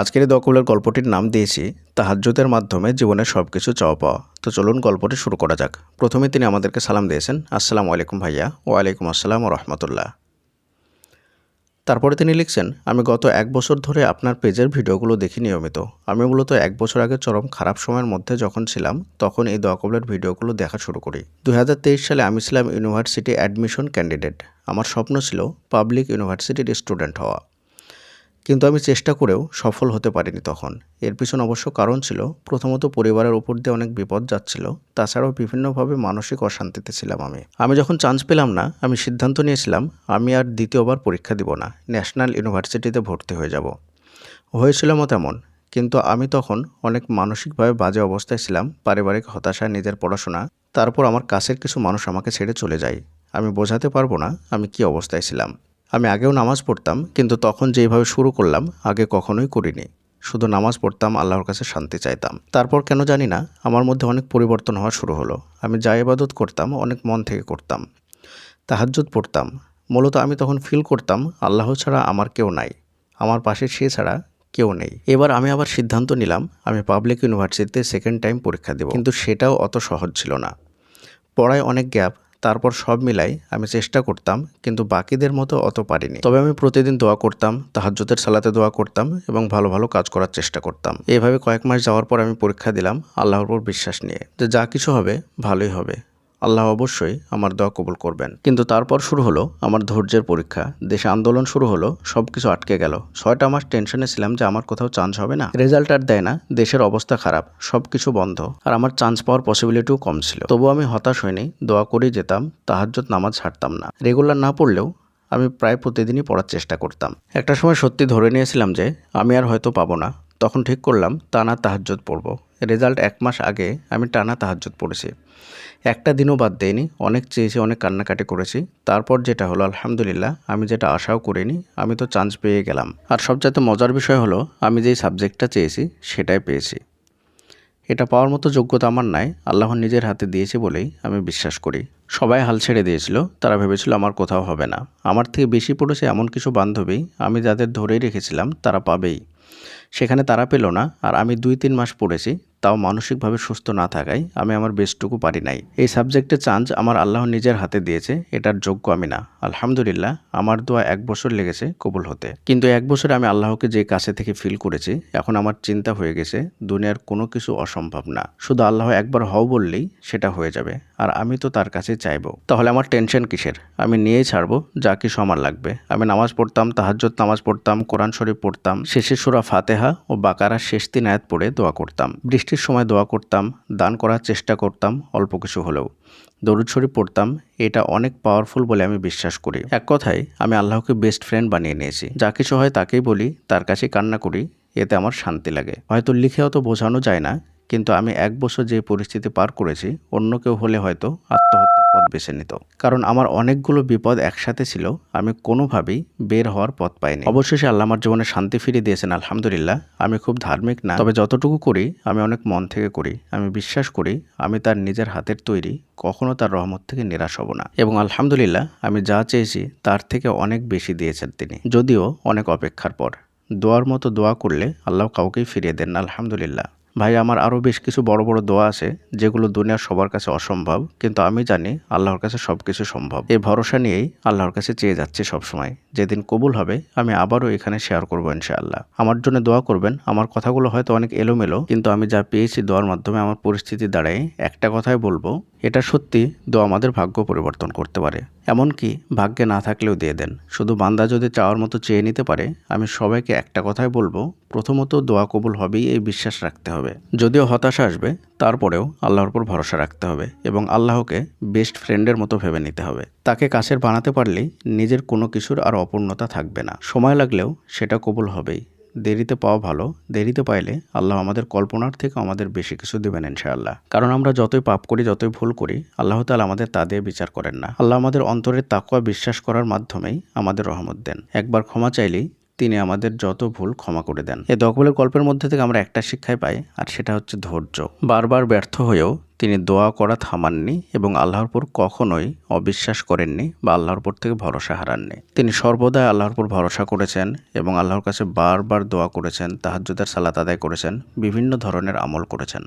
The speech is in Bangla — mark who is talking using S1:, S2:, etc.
S1: আজকের এই দকলের গল্পটির নাম দিয়েছি, তাহাজ্জুদের মাধ্যমে জীবনের সব কিছু চাওয়া পাওয়া। তো চলুন গল্পটি শুরু করা যাক। প্রথমে তিনি আমাদেরকে সালাম দিয়েছেন, আসসালামু আলাইকুম ভাইয়া, ওয়ালাইকুম আসসালাম রহমতুল্লাহ। তারপরে তিনি লিখছেন, আমি গত এক বছর ধরে আপনার পেজের ভিডিওগুলো দেখি নিয়মিত। আমি মূলত এক বছর আগে চরম খারাপ সময়ের মধ্যে যখন ছিলাম, তখন এই দোয়া ভিডিওগুলো দেখা শুরু করি। দু হাজার তেইশ সালে আমি ছিলাম ইউনিভার্সিটি অ্যাডমিশন ক্যান্ডিডেট। আমার স্বপ্ন ছিল পাবলিক ইউনিভার্সিটির স্টুডেন্ট হওয়া। কিন্তু আমি চেষ্টা করেও সফল হতে পারিনি তখন। এর পিছনে অবশ্য কারণ ছিল, প্রথমত পরিবারের উপর দিয়ে অনেক বিপদ যাচ্ছিল, তাছাড়াও বিভিন্নভাবে মানসিক অশান্তিতে ছিলাম আমি। আমি যখন চান্স পেলাম না, আমি সিদ্ধান্ত নিয়েছিলাম, আমি আর দ্বিতীয়বার পরীক্ষা দিব না ন্যাশনাল ইউনিভার্সিটিতে ভর্তি হয়ে যাব। হয়েছিলাম তেমন কিন্তু আমি তখন অনেক মানসিকভাবে বাজে অবস্থায় ছিলাম, পারিবারিক হতাশায় নিজের পড়াশোনা, তারপর আমার কাছের কিছু মানুষ আমাকে ছেড়ে চলে যায়। আমি বোঝাতে পারব না আমি কি অবস্থায় ছিলাম। আমি আগেও নামাজ পড়তাম, কিন্তু তখন যেভাবে শুরু করলাম, আগে কখনোই করিনি। শুধু নামাজ পড়তাম, আল্লাহর কাছে শান্তি চাইতাম। তারপর কেন জানি না, আমার মধ্যে অনেক পরিবর্তন হওয়া শুরু হলো। আমি যা ইবাদত করতাম, অনেক মন থেকে করতাম। তাহাজ্জুদ পড়তাম। মূলত আমি তখন ফিল করতাম, আল্লাহ ছাড়া আমার কেউ নাই। আমার পাশে সে ছাড়া কেউ নেই। এবার আমি আবার সিদ্ধান্ত নিলাম, আমি পাবলিক ইউনিভার্সিটিতে সেকেন্ড টাইম পরীক্ষা দেব। কিন্তু সেটাও অত সহজ ছিল না। পড়ায় অনেক গ্যাপ তারপর সব মিলাই আমি চেষ্টা করতাম, কিন্তু বাকিদের মতো অত পারিনি। তবে আমি প্রতিদিন দোয়া করতাম তাহাজ্যতের সালাতে দোয়া করতাম এবং ভালো ভালো কাজ করার চেষ্টা করতাম। এভাবে কয়েক মাস যাওয়ার পর আমি পরীক্ষা দিলাম আল্লাহর উপর বিশ্বাস নিয়ে যে যা কিছু হবে ভালোই হবে। আল্লাহ অবশ্যই আমার দোয়া কবুল করবেন। কিন্তু তারপর শুরু হলো আমার ধৈর্যের পরীক্ষা। দেশে আন্দোলন শুরু হলো সব কিছু আটকে গেল। ছয়টা মাস টেনশনে ছিলাম যে আমার কোথাও চান্স হবে না। রেজাল্ট আর দেয় না, দেশের অবস্থা খারাপ সব কিছু বন্ধ। আর আমার চান্স পাওয়ার পসিবিলিটিও কম ছিল। তবুও আমি হতাশ হইনি, দোয়া করেই যেতাম তাহাজ্জত নামাজ ছাড়তাম না। রেগুলার না পড়লেও আমি প্রায় প্রতিদিনই পড়ার চেষ্টা করতাম। একটা সময় সত্যি ধরে নিয়েছিলাম যে, আমি আর হয়তো পাবো না। তখন ঠিক করলাম টানা তাহাজ্জত পড়ব। রেজাল্ট এক মাস আগে আমি টানা তাহাজ্জত পড়েছি। একটা দিনও বাদ দেয়নি অনেক চেয়েছি, অনেক কান্নাকাটি করেছি। তারপর যেটা হলো, আলহামদুলিল্লাহ, আমি যেটা আশাও করিনি, আমি তো চান্স পেয়ে গেলাম। আর সবচাইতে মজার বিষয় হলো, আমি যেই সাবজেক্টটা চেয়েছি, সেটাই পেয়েছি। এটা পাওয়ার মতো যোগ্যতা আমার নাই, আল্লাহ নিজের হাতে দিয়েছে বলেই আমি বিশ্বাস করি। সবাই হাল ছেড়ে দিয়েছিল, তারা ভেবেছিল আমার কোথাও হবে না। আমার থেকে বেশি পড়েছে এমন কিছু বান্ধবী, আমি যাদের ধরেই রেখেছিলাম, তারা পাবেই। সেখানে তারা পেল না, আর আমি দুই তিন মাস পড়েছি, তাও মানসিকভাবে সুস্থ না থাকায় আমি আমার বেস্টটুকু পারি নাই। এই সাবজেক্টে চান্স আমার আল্লাহ নিজের হাতে দিয়েছে, এটার যোগ্য আমি না। আলহামদুলিল্লাহ, আমার দোয়া এক বছর লেগেছে কবুল হতে। কিন্তু এক বছরে আমি আল্লাহকে যে কাছে থেকে ফিল করেছি, এখন আমার চিন্তা হয়ে গেছে, দুনিয়ার কোনো কিছু অসম্ভব না। শুধু আল্লাহ একবার হও বললেই সেটা হয়ে যাবে, আর আমি তো তার কাছে চাইব। তাহলে আমার টেনশন কিসের? আমি নিয়েই ছাড়বো, যা কিছু আমার লাগবে। আমি নামাজ পড়তাম তাহাজ্জত নামাজ পড়তাম, কোরআন শরীফ পড়তাম, শেষে সুরা ফাতেহা ও বাকারার শেষ তিন আয়াত পড়ে দোয়া করতাম। বৃষ্টির সময় দোয়া করতাম, দান করার চেষ্টা করতাম, অল্প কিছু হলেও। দরুদ শরীফ পড়তাম, এটা অনেক পাওয়ারফুল বলে আমি বিশ্বাস করি। এক কথায়, আমি আল্লাহকে বেস্ট ফ্রেন্ড বানিয়ে নিয়েছি। যা কিছু হয় তাকেই বলি, তার কাছে কান্না করি, এতে আমার শান্তি লাগে। হয়তো লিখে তো বোঝানো যায় না, কিন্তু আমি এক বছর যে পরিস্থিতি পার করেছি, অন্য কেউ হলে হয়তো আত্মহত্যা বেছে নিত। কারণ আমার অনেকগুলো বিপদ একসাথে ছিল, আমি কোনোভাবেই বের হওয়ার পথ পাইনি। অবশেষে আল্লাহ আমার জীবনে শান্তি ফিরিয়ে দিয়েছেন, আলহামদুলিল্লাহ। আমি খুব ধার্মিক না, তবে যতটুকু করি, আমি অনেক মন থেকে করি। আমি বিশ্বাস করি, আমি তার নিজের হাতের তৈরি, কখনো তার রহমত থেকে নিরাশ হব না। এবং আলহামদুলিল্লাহ, আমি যা চেয়েছি, তার থেকে অনেক বেশি দিয়েছেন তিনি। যদিও অনেক অপেক্ষার পর। দোয়ার মতো দোয়া করলে আল্লাহ কাউকেই ফিরিয়ে দেন আলহামদুলিল্লাহ। ভাই, আমার আরও বেশ কিছু বড় বড় দোয়া আছে, যেগুলো দুনিয়ার সবার কাছে অসম্ভব, কিন্তু আমি জানি আল্লাহর কাছে সব কিছু সম্ভব। এই ভরসা নিয়েই আল্লাহর কাছে চেয়ে যাচ্ছে সবসময়। যেদিন কবুল হবে, আমি আবারও এখানে শেয়ার করব ইনশাআল্লাহ। আমার জন্য দোয়া করবেন, আমার কথাগুলো হয়তো অনেক এলোমেলো, কিন্তু আমি যা পেয়েছি দোয়ার মাধ্যমে আমার পরিস্থিতি দাঁড়ায় একটা কথাই বলব, এটা সত্যি দোয়া আমাদের ভাগ্য পরিবর্তন করতে পারে। এমনকি ভাগ্যে না থাকলেও দিয়ে দেন। শুধু বান্দা যদি চাওয়ার মতো চেয়ে নিতে পারে, আমি সবাইকে একটা কথাই বলব, প্রথমত দোয়া কবুল হবেই এই বিশ্বাস রাখতে হবে। যদিও হতাশা আসবে, তারপরেও আল্লাহর উপর ভরসা রাখতে হবে এবং আল্লাহকে বেস্ট ফ্রেন্ডের মতো ভেবে নিতে হবে। তাকে কাছের বানাতে পারলেই নিজের কোনো কিছুর আর অপূর্ণতা থাকবে না। সময় লাগলেও সেটা কবুল হবেই। দেরিতে পাওয়া ভালো। দেরিতে পাইলে আল্লাহ আমাদের কল্পনার থেকে আমাদের বেশি কিছু দেবেন ইনশাআল্লাহ। কারণ আমরা যতই পাপ করি, যতই ভুল করি, আল্লাহ তালা আমাদের তা দিয়ে বিচার করেন না। আল্লাহ আমাদের অন্তরের তাকুয়া বিশ্বাস করার মাধ্যমেই আমাদের রহমত দেন। একবার ক্ষমা চাইলেই তিনি আমাদের যত ভুল ক্ষমা করে দেন। এই দোয়াকবুলের গল্পের মধ্যে থেকে আমরা একটা শিক্ষাই পাই, আর সেটা হচ্ছে ধৈর্য। বারবার ব্যর্থ হয়েও তিনি দোয়া করা থামাননি এবং আল্লাহর পর কখনোই অবিশ্বাস করেননি বা আল্লাহর উপর থেকে ভরসা হারাননি। তিনি সর্বদাই আল্লাহর উপর ভরসা করেছেন এবং আল্লাহর কাছে বারবার দোয়া করেছেন, তাহাজ্জুদের সালাত আদায় করেছেন, বিভিন্ন ধরনের আমল করেছেন।